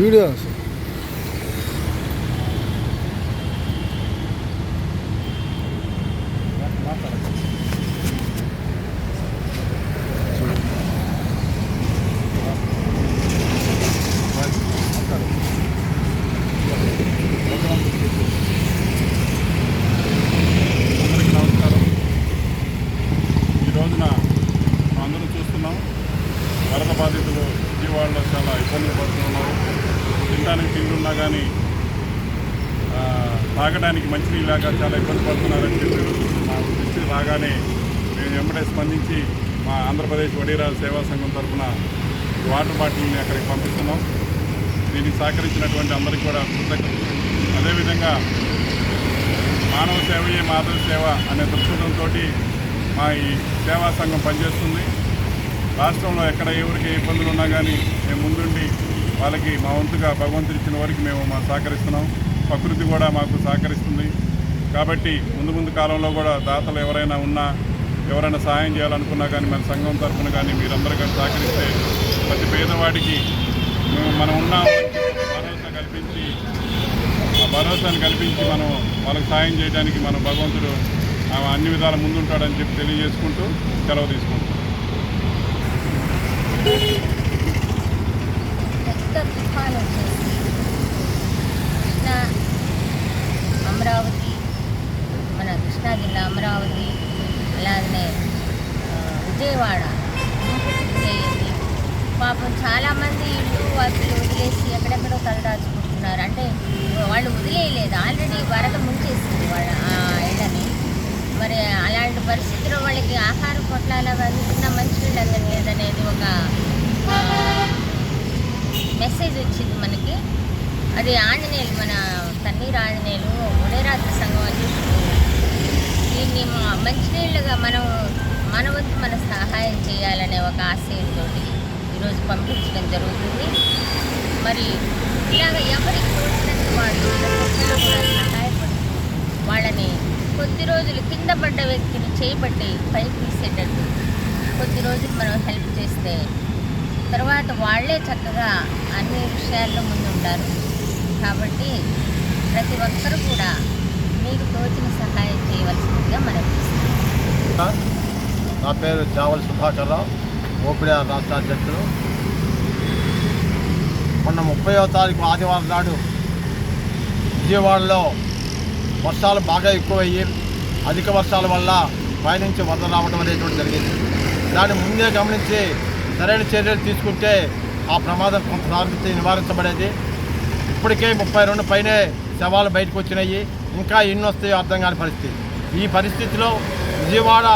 Videos అసలు అందరికీ నమస్కారం ఈ రోజున అందరం చూస్తున్నాం వరద బాధితులు విజయవాడలో చాలా ఇబ్బందులు పడుతున్నారు తినడానికి తిండున్నా కానీ తాగడానికి మంచినీళ్ళు లేక చాలా ఇబ్బంది పడుతున్నారని చెప్పి మా దృష్టి రాగానే మేము వెంబడే స్పందించి మా ఆంధ్రప్రదేశ్ వడీరాల సేవా సంఘం తరఫున వాటర్ బాటిల్ని అక్కడికి పంపిస్తున్నాం. దీనికి సహకరించినటువంటి అందరికీ కూడా కృతజ్ఞతలు. అదేవిధంగా మానవ సేవయే మాధవ సేవ అనే దృక్పథంతో మా ఈ సేవా సంఘం పనిచేస్తుంది. రాష్ట్రంలో ఎక్కడ ఎవరికి ఏ ఇబ్బందులు ఉన్నా కానీ మేము ముందుండి వాళ్ళకి మా వంతుగా భగవంతుడు ఇచ్చిన వరకు మేము మా సహకరిస్తున్నాం. ప్రకృతి కూడా మాకు సహకరిస్తుంది. కాబట్టి ముందు ముందు కాలంలో కూడా దాతలు ఎవరైనా ఉన్నా ఎవరైనా సహాయం చేయాలనుకున్నా కానీ మన సంఘం తరఫున కానీ మీరందరూ కానీ సహకరిస్తే ప్రతి పేదవాడికి మేము మనం ఉన్నామని భరోసా కల్పించి ఆ భరోసాను కల్పించి మనం వాళ్ళకి సాయం చేయడానికి మనం భగవంతుడు ఆమె అన్ని విధాల ముందుంటాడని చెప్పి తెలియజేసుకుంటూ సెలవు తీసుకుంటాం పెద్ద తుఫాన్ వచ్చేసి కృష్ణా అమరావతి మన కృష్ణా జిల్లా అమరావతి అలానే విజయవాడ అయింది పాపం చాలామంది ఇల్లు వాటిని వదిలేసి ఎక్కడెక్కడో తలదాచుకుంటున్నారు అంటే వాళ్ళు వదిలేయలేదు. ఆల్రెడీ వరద ముంచేసింది వాళ్ళ ఆ ఇళ్ళని. మరి అలాంటి పరిస్థితిలో వాళ్ళకి ఆహార పొట్లాలు అవి అందుతున్న మంచినీళ్ళు అందలేదనేది ఒక మెసేజ్ వచ్చింది మనకి. అది ఆంజనేయులు మన తన్నీరు ఆంజనేయులు ఉదయరాత్రి సంఘం అధ్యక్షుడు. దీన్ని మంచినీళ్ళుగా మనం మన వంతు మన సహాయం చేయాలనే ఒక ఆశయంతో ఈరోజు పంపించడం జరుగుతుంది. మరి ఇలాగ ఎవరికి తోచినట్టు వాళ్ళు సహాయపడుతూ వాళ్ళని కొద్ది రోజులు కింద పడ్డ వ్యక్తిని చేయబట్టి పైకి తీసేటట్టు కొద్ది రోజులు మనం హెల్ప్ చేస్తే తర్వాత వాళ్ళే చక్కగా అన్ని విషయాల్లో ముందుంటారు. కాబట్టి ప్రతి ఒక్కరూ కూడా మీకు తోచిన సహాయం చేయవలసిందిగా మనం నా పేరు చావల్ సుధాకర్ రావు ఓపిడి రాష్ట్ర అధ్యక్షుడు మొన్న ముప్పైవ తారీఖు ఆదివారం నాడు విజయవాడలో వర్షాలు బాగా ఎక్కువయ్యి అధిక వర్షాల వల్ల పైనుంచి వరద రావడం అనేటువంటి జరిగింది. దాన్ని ముందే గమనించి సరైన చర్యలు తీసుకుంటే ఆ ప్రమాదం కొంత సాధించి నివారించబడేది. ఇప్పటికే ముప్పై రెండు పైనే శవాలు బయటకు వచ్చినాయి. ఇంకా ఎన్ని వస్తాయో అర్థం కాని పరిస్థితి. ఈ పరిస్థితిలో విజయవాడ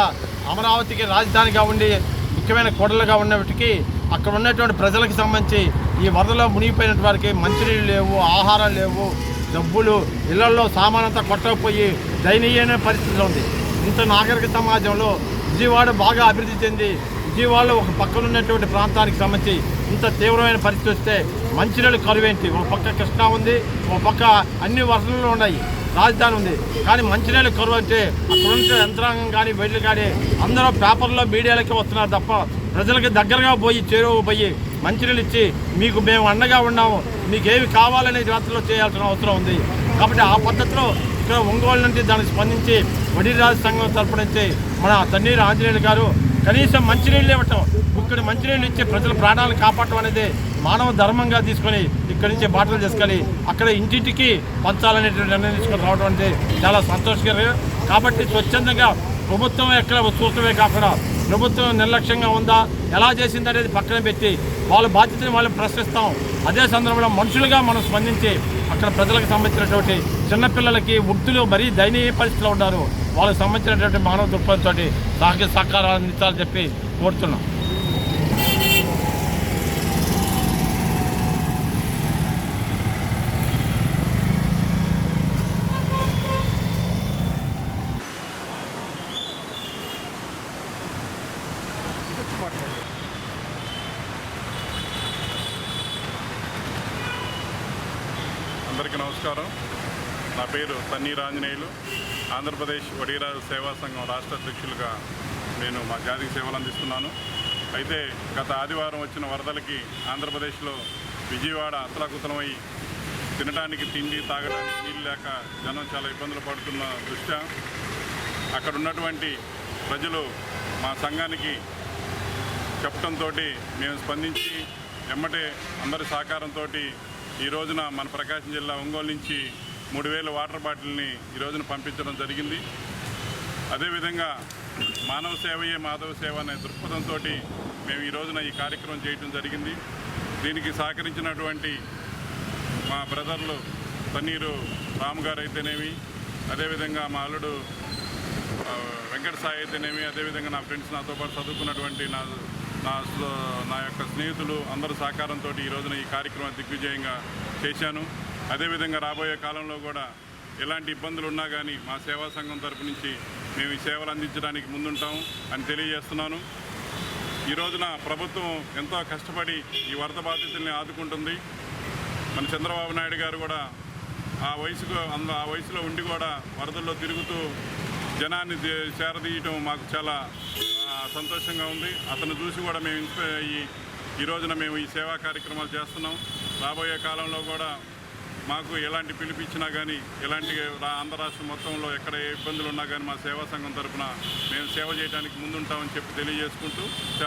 అమరావతికి రాజధానిగా ఉండి ముఖ్యమైన కొడలుగా ఉన్నప్పటికీ అక్కడ ఉన్నటువంటి ప్రజలకు సంబంధించి ఈ వరదలో మునిగిపోయిన వారికి మంచినీళ్ళు లేవు ఆహారం లేవు డబ్బులు ఇళ్ళలో సామానంతా కొట్టకపోయి దయనీయమైన పరిస్థితిలో ఉంది. ఇంత నాగరిక సమాజంలో విజయవాడ బాగా అభివృద్ధి చెంది విజయవాడలో ఒక పక్కన ఉన్నటువంటి ప్రాంతానికి సంబంధించి ఇంత తీవ్రమైన పరిస్థితి వస్తే మంచినీళ్ళు కరువేంటి? ఒక పక్క కృష్ణా ఉంది ఒక పక్క అన్ని వసతులు ఉన్నాయి రాజధాని ఉంది. కానీ మంచినీళ్ళు కరువు అంటే అక్కడ యంత్రాంగం కానీ బయటలు కానీ అందరూ పేపర్లో మీడియాలకి వస్తున్నారు తప్ప ప్రజలకి దగ్గరగా పోయి చేరువ పోయి మంచినీళ్ళు ఇచ్చి మీకు మేము అండగా ఉన్నాము మీకు ఏమి కావాలనే జాతరలో చేయాల్సిన అవసరం ఉంది. కాబట్టి ఆ పద్ధతిలో ఇక్కడ ఒంగోలు నుండి దానికి స్పందించి వడిరాజు సంఘం తరపు నుంచి మన తన్నీరు ఆంజనేయులు గారు కనీసం మంచినీళ్ళు ఇవ్వటం ఇక్కడ మంచినీళ్ళు ఇచ్చి ప్రజల ప్రాణాలను కాపాడటం అనేది మానవ ధర్మంగా తీసుకొని ఇక్కడి నుంచి బాటలు తీసుకొని అక్కడ ఇంటింటికి పంచాలనేటువంటి నిర్ణయం తీసుకొని రావడం అనేది చాలా సంతోషకరంగా కాబట్టి స్వచ్ఛందంగా ప్రభుత్వం ఎక్కడ చూడటమే కాకుండా ప్రభుత్వం నిర్లక్ష్యంగా ఉందా? ఎలా చేసింది అనేది పక్కన పెట్టి వాళ్ళ బాధ్యతని వాళ్ళు ప్రశ్నిస్తాం. అదే సందర్భంలో మనుషులుగా మనం స్పందించి అక్కడ ప్రజలకు సంబంధించినటువంటి చిన్నపిల్లలకి వృద్ధులు మరీ దయనీయ పరిస్థితిలో ఉన్నారు. వాళ్ళకి సంబంధించినటువంటి మానవ దృక్పథంతో సహక సహకారాలు అందించాలని చెప్పి కోరుతున్నాం. అందరికీ నమస్కారం. నా పేరు తన్నీర్ ఆంజనేయులు ఆంధ్రప్రదేశ్ వడిరాజు సేవా సంఘం రాష్ట్ర అధ్యక్షులుగా నేను మా జాతికి సేవలు అందిస్తున్నాను. అయితే గత ఆదివారం వచ్చిన వరదలకి ఆంధ్రప్రదేశ్లో విజయవాడ అతలాకుతలమై తినడానికి తిండి తాగడానికి నీళ్ళు లేక జనం చాలా ఇబ్బందులు పడుతున్న దృష్ట్యా అక్కడ ఉన్నటువంటి ప్రజలు మా సంఘానికి చెప్పడంతో మేము స్పందించి ఎమ్మటే అందరి సహకారంతో ఈ రోజున మన ప్రకాశం జిల్లా ఒంగోలు నుంచి మూడు వేల వాటర్ బాటిల్ని ఈ రోజున పంపించడం జరిగింది. అదేవిధంగా మానవ సేవయే మాధవ సేవ అనే దృక్పథంతో మేము ఈ రోజున ఈ కార్యక్రమం చేయడం జరిగింది. దీనికి సహకరించినటువంటి మా బ్రదర్లు తన్నీరు రామ్ గారు అయితేనేమి అదేవిధంగా మా అల్లుడు వెంకట సాయి అయితేనేమి అదేవిధంగా నా ఫ్రెండ్స్ నాతో పాటు చదువుకున్నటువంటి నా నా నా యొక్క స్నేహితులు అందరూ సహకారంతో ఈ రోజున ఈ కార్యక్రమం దిగ్విజయంగా చేశాను. అదేవిధంగా రాబోయే కాలంలో కూడా ఎలాంటి ఇబ్బందులు ఉన్నా కానీ మా సేవా సంఘం తరపు నుంచి మేము ఈ సేవలు అందించడానికి ముందుంటాం అని తెలియజేస్తున్నాను. ఈ రోజున ప్రభుత్వం ఎంతో కష్టపడి ఈ వరద బాధితుల్ని ఆదుకుంటుంది. మన చంద్రబాబు నాయుడు గారు కూడా ఆ వయసుకు అంద ఆ వయసులో ఉండి కూడా వరదల్లో తిరుగుతూ జనాన్ని చేరదీయటం మాకు చాలా సంతోషంగా ఉంది. అతను చూసి కూడా మేము ఇన్స్పైర్ అయ్యి ఈ రోజున మేము ఈ సేవా కార్యక్రమాలు చేస్తున్నాం. రాబోయే కాలంలో కూడా మాకు ఎలాంటి పిలిపించినా కానీ ఎలాంటి ఆంధ్రరాష్ట్రం ఆంధ్ర రాష్ట్రం మొత్తంలో ఎక్కడ ఏ ఇబ్బందులు ఉన్నా కానీ మా సేవా సంఘం తరఫున మేము సేవ చేయడానికి ముందుంటామని చెప్పి తెలియజేసుకుంటూ